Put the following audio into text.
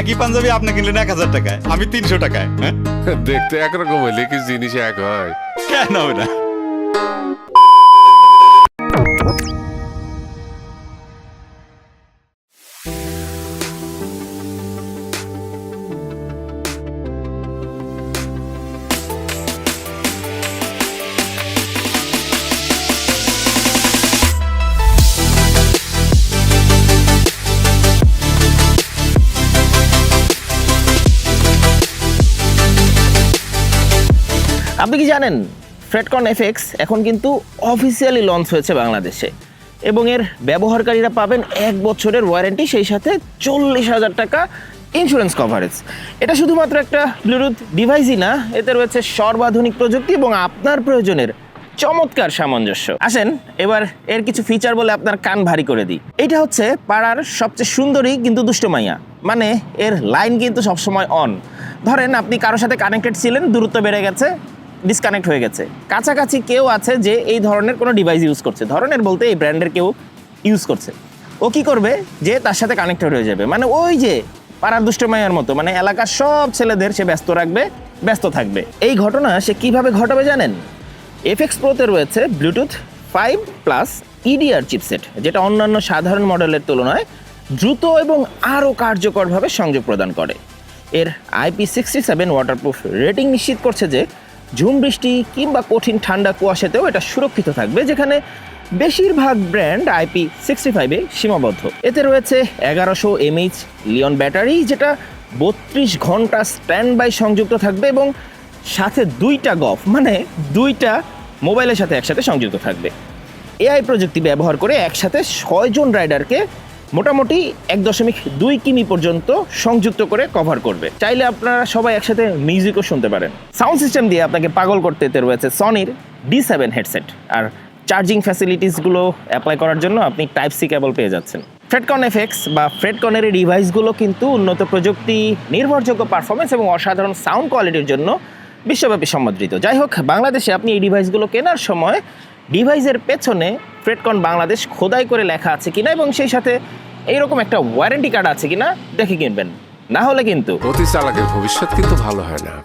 একই পাঞ্জাবি আপনি কিনলেন এক হাজার টাকায়। আমি তিনশো টাকায় হ্যাঁ? দেখতে একরকম হইলে কি জিনিস এক হয়। কেন না আপনি কি জানেন ফ্রেডকন এফএক্স এখন কিন্তু অফিসিয়ালি লঞ্চ হয়েছে বাংলাদেশে এবং এর ব্যবহারকারীরা পাবেন এক বছরের ওয়ারেন্টি সেই সাথে চল্লিশ হাজার টাকা ইন্স্যুরেন্স কভারেজ এটা শুধুমাত্র একটা ব্লুটুথ ডিভাইসই না, এতে রয়েছে সর্বাধুনিক প্রযুক্তি এবং আপনার প্রয়োজনের চমৎকার সামঞ্জস্য। আসেন, এবার এর কিছু ফিচার বলে আপনার কান ভারী করে দিই। এটা হচ্ছে পাড়ার সবচেয়ে সুন্দরী, কিন্তু দুষ্ট মাইয়া। মানে এর লাইন কিন্তু সবসময় অন ধরেন, আপনি কারোর সাথে কানেক্টেড ছিলেন, দূরত্ব বেড়ে গেছে ডিসকানেক্ট হয়ে গেছে। কাছাকাছি কেউ আছে যে এই ধরনের কোনো ডিভাইস ইউজ করছে। ধরনের বলতে এই ব্র্যান্ডের কেউ ইউজ করছে। ও কি করবে? যে তার সাথে কানেক্টেড হয়ে যাবে। মানে ওই যে পাড়ার দুষ্ট মাইয়ার মতো মানে এলাকার সব ছেলেদের সে ব্যস্ত রাখবে, ব্যস্ত থাকবে। এই ঘটনা সে কীভাবে ঘটাবে জানেন? এফএক্স প্রোতে রয়েছে Bluetooth five plus EDR chipset যেটা অন্যান্য সাধারণ মডেলের তুলনায় দ্রুত এবং আরও কার্যকরভাবে সংযোগ প্রদান করে। এর IP sixty seven waterproof rating নিশ্চিত করছে যে ঝুম বৃষ্টি কিংবা কঠিন ঠান্ডা কুয়াশাতেও এটা সুরক্ষিত থাকবে, যেখানে বেশিরভাগ ব্র্যান্ড আইপি সিক্সটি ফাইভে সীমাবদ্ধ। এতে রয়েছে এগারোশো এমএইচ লিওন ব্যাটারি, যেটা বত্রিশ ঘণ্টা স্ট্যান্ড বাই সংযুক্ত থাকবে এবং সাথে দুইটা গফ মানে দুইটা মোবাইলের সাথে একসাথে সংযুক্ত থাকবে। এআই প্রযুক্তি ব্যবহার করে একসাথে ছয়জন রাইডারকে মোটামুটি এক দশমিক দুই কিমি পর্যন্ত সংযুক্ত করে কভার করবে। চাইলে আপনারা সবাই একসাথে মিউজিকও শুনতে পারেন। সাউন্ড সিস্টেম দিয়ে আপনাকে পাগল করতে রয়েছে সনির ডি সেভেন হেডসেট আর চার্জিং ফ্যাসিলিটিসগুলো অ্যাপ্লাই করার জন্য আপনি টাইপ সি কেবল পেয়ে যাচ্ছেন। ফ্রেডকন এফএক্স বা ফ্রেডকনের এই ডিভাইসগুলো কিন্তু উন্নত প্রযুক্তি, নির্ভরযোগ্য পারফরমেন্স এবং অসাধারণ সাউন্ড কোয়ালিটির জন্য বিশ্বব্যাপী সমাদৃত যাই হোক, বাংলাদেশে আপনি এই ডিভাইসগুলো কেনার সময় ডিভাইসের পেছনে ফ্রেডকন বাংলাদেশ খোদাই করে লেখা আছে কিনা এবং সেই সাথে এইরকম একটা ওয়ারেন্টি কার্ড আছে কিনা দেখে কিনবেন। না হলে কিন্তু। অতি চালাকের ভবিষ্যৎ কিন্তু ভালো হয় না।